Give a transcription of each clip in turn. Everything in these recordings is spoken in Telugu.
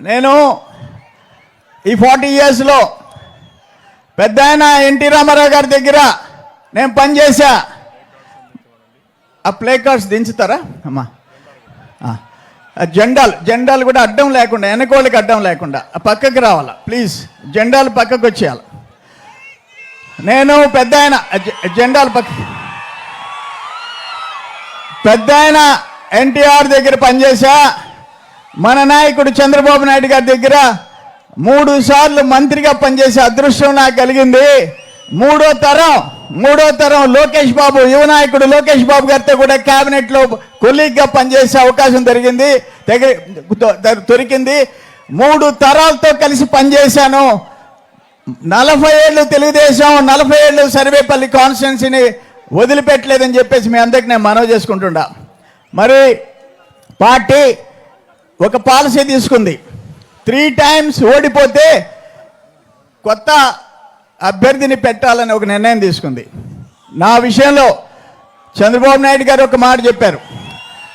నేను ఈ ఫార్టీ ఇయర్స్లో పెద్ద ఆయన ఎన్టీ రామారావు గారి దగ్గర నేను పనిచేశా. ఆ ప్లే కార్డ్స్ దించుతారా? అమ్మా. ఆ. జెండాలు జెండాలు కూడా అడ్డం లేకుండా వెనకోళ్ళకి అడ్డం లేకుండా ఆ పక్కకి రావాలా? ప్లీజ్ జెండాలు పక్కకు వచ్చేయాలి? నేను పెద్ద ఆయన జె- జెండాలు పక్క పెద్ద ఆయన ఎన్టీఆర్ దగ్గర పనిచేశా. మన నాయకుడు చంద్రబాబు నాయుడు గారి దగ్గర మూడు సార్లు మంత్రిగా పనిచేసే అదృష్టం నాకు కలిగింది. మూడో తరం మూడో తరం లోకేష్ బాబు యువ నాయకుడు లోకేష్ బాబు గారితో కూడా క్యాబినెట్లో లో కొలీగ్గా పనిచేసే అవకాశం దొరికింది దొరికింది. మూడు తరాలతో కలిసి పనిచేశాను. నలభై ఏళ్ళు తెలుగుదేశం నలభై ఏళ్ళు సర్వేపల్లి కాన్స్టిట్యున్సీని వదిలిపెట్టలేదని చెప్పేసి మీ అందరికి నేను మనవి చేసుకుంటుండా మరి పార్టీ ఒక పాలసీ తీసుకుంది. త్రీ టైమ్స్ ఓడిపోతే కొత్త అభ్యర్థిని పెట్టాలని ఒక నిర్ణయం తీసుకుంది. నా విషయంలో చంద్రబాబు నాయుడు గారు ఒక మాట చెప్పారు.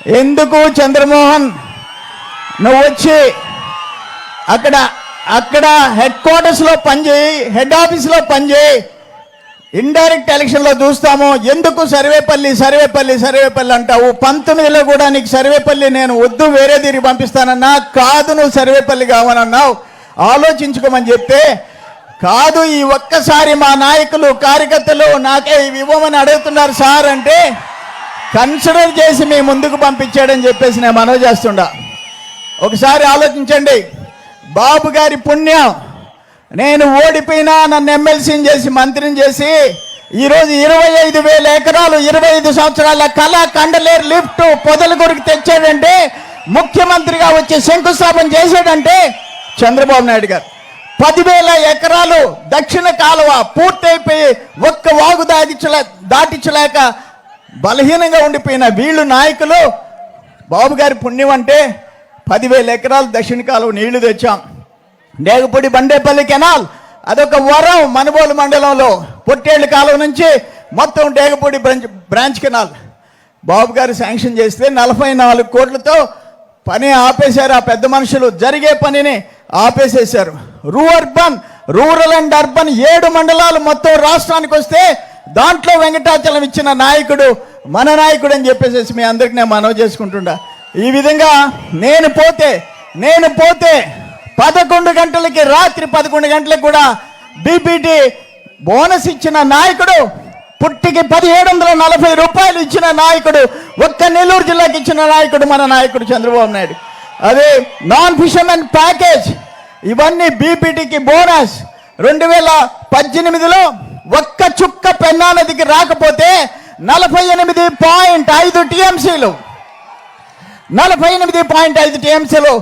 ఎందుకు చంద్రమోహన్? నువ్వు వచ్చి అక్కడ అక్కడ హెడ్ క్వార్టర్స్లో పనిచేయి హెడ్ ఆఫీస్లో పనిచేయి. ఇండైరెక్ట్ ఎలక్షన్లో చూస్తాము. ఎందుకు సర్వేపల్లి సర్వేపల్లి సర్వేపల్లి అంటావు? పంతొమ్మిదిలో కూడా నీకు సర్వేపల్లి నేను వద్దు వేరే తిరిగి పంపిస్తానన్నా. కాదు నువ్వు సర్వేపల్లి కావాలన్నావు. ఆలోచించుకోమని చెప్తే కాదు ఈ ఒక్కసారి మా నాయకులు కార్యకర్తలు నాకే ఇవి ఇవ్వమని అడుగుతున్నారు సార్ అంటే కన్సిడర్ చేసి మీ ముందుకు పంపించాడని చెప్పేసి నేను మనవి చేస్తుండా. ఒకసారి ఆలోచించండి. బాబు గారి పుణ్యం. నేను ఓడిపోయినా నన్ను ఎమ్మెల్సీని చేసి మంత్రిని చేసి ఈరోజు ఇరవై ఐదు వేల ఎకరాలు ఇరవై ఐదు సంవత్సరాల కళ కండలేరు లిఫ్ట్ పొదలగూరికి తెచ్చాడంటే ముఖ్యమంత్రిగా వచ్చి శంకుస్థాపన చేశాడంటే చంద్రబాబు నాయుడు గారు. పదివేల ఎకరాలు దక్షిణ కాలువ పూర్తయిపోయి ఒక్క వాగు దాటించలే దాటించలేక బలహీనంగా ఉండిపోయిన వీళ్ళు నాయకులు బాబు గారి పుణ్యం అంటే పదివేల ఎకరాలు దక్షిణ కాలువ నీళ్ళు తెచ్చాం. నేగుపూడి బండేపల్లి కెనాల్. అదొక వరం మనుబోలు మండలంలో. పొట్టేళ్ళ కాలం నుంచి మొత్తం Degapudi branch branch canal. Babu గారు శాంక్షన్ చేస్తే నలభై నాలుగు కోట్లతో పని ఆపేశారు ఆ పెద్ద మనుషులు. జరిగే పనిని ఆపేసేశారు. రూ అర్బన్ రూరల్ అండ్ అర్బన్ ఏడు మండలాలు మొత్తం రాష్ట్రానికి వస్తే దాంట్లో వెంకటాచలం ఇచ్చిన నాయకుడు మన నాయకుడు అని చెప్పేసి మీ అందరికి నేను మనవి చేసుకుంటుండా. ఈ విధంగా నేను పోతే నేను పోతే పదకొండు గంటలకి రాత్రి పదకొండు గంటలకు కూడా బీపీటీ బోనస్ ఇచ్చిన నాయకుడు పుట్టికి పదిహేడు వందల నలభై రూపాయలు ఇచ్చిన నాయకుడు ఒక్క నెల్లూరు జిల్లాకి ఇచ్చిన నాయకుడు మన నాయకుడు చంద్రబాబు నాయుడు. అదే నాన్ ఫిషర్మెన్ ప్యాకేజ్ ఇవన్నీ బీపీటీకి బోనస్. రెండు వేల పద్దెనిమిదిలో ఒక్క చుక్క పెన్నా నదికి రాకపోతే నలభై ఎనిమిది పాయింట్ ఐదు టీఎంసీలు. నలభై ఎనిమిది పాయింట్ ఐదు టీఎంసీలు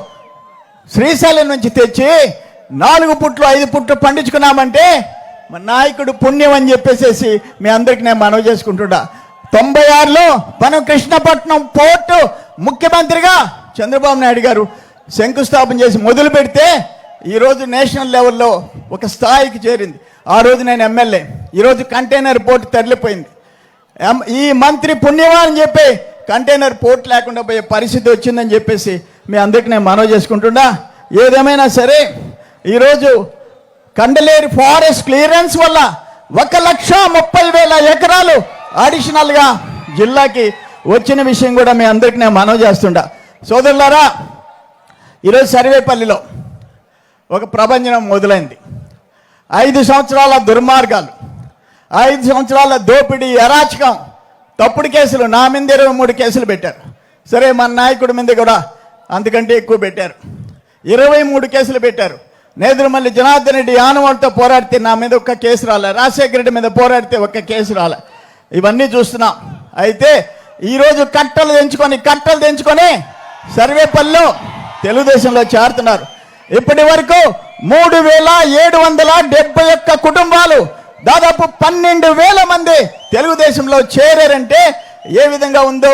శ్రీశైలం నుంచి తెచ్చి నాలుగు పుట్లు ఐదు పుట్లు పండించుకున్నామంటే మా నాయకుడు పుణ్యం అని చెప్పేసేసి మీ అందరికి నేను మనవి చేసుకుంటున్నా. తొంభై ఆరులో మనం కృష్ణపట్నం పోర్టు ముఖ్యమంత్రిగా చంద్రబాబు నాయుడు గారు శంకుస్థాపన చేసి మొదలు పెడితే ఈరోజు నేషనల్ లెవెల్లో ఒక స్థాయికి చేరింది. ఆ రోజు నేను ఎమ్మెల్యే. ఈరోజు కంటైనర్ పోర్టు తరలిపోయింది. ఎం- ఈ మంత్రి పుణ్యమా అని చెప్పి కంటైనర్ పోర్ట్ లేకుండా పోయే పరిస్థితి వచ్చిందని చెప్పేసి మీ అందరికి నేను మనవి చేసుకుంటున్నా. ఏదేమైనా సరే ఈరోజు కండలేరు ఫారెస్ట్ క్లియరెన్స్ వల్ల ఒక లక్ష ముప్పై వేల ఎకరాలు అడిషనల్గా జిల్లాకి వచ్చిన విషయం కూడా మీ అందరికి నేను మనవి చేస్తుండా సోదరులారా ఈరోజు సర్వేపల్లిలో ఒక ప్రపంచం మొదలైంది. ఐదు సంవత్సరాల దుర్మార్గాలు ఐదు సంవత్సరాల దోపిడీ అరాచకం తప్పుడు కేసులు నా మీద ఇరవై మూడు కేసులు పెట్టారు. సరే మన నాయకుడి మీద కూడా అందుకంటే ఎక్కువ పెట్టారు. ఇరవై మూడు కేసులు పెట్టారు. నేదురుమల్లి జనార్దన్ రెడ్డి ఆనవాళ్ళతో పోరాడితే నా మీద ఒక్క కేసు రాలే. రాజశేఖర రెడ్డి మీద పోరాడితే ఒక్క కేసు రాలే. ఇవన్నీ చూస్తున్నాం. అయితే ఈరోజు కట్టలు తెంచుకొని కట్టలు తెంచుకొని సర్వేపల్లిలో తెలుగుదేశంలో చేరుతున్నారు. ఇప్పటి వరకు మూడు వేల ఏడు వందల డెబ్బై ఒక్క కుటుంబాలు దాదాపు పన్నెండు వేల మంది తెలుగుదేశంలో చేరారంటే ఏ విధంగా ఉందో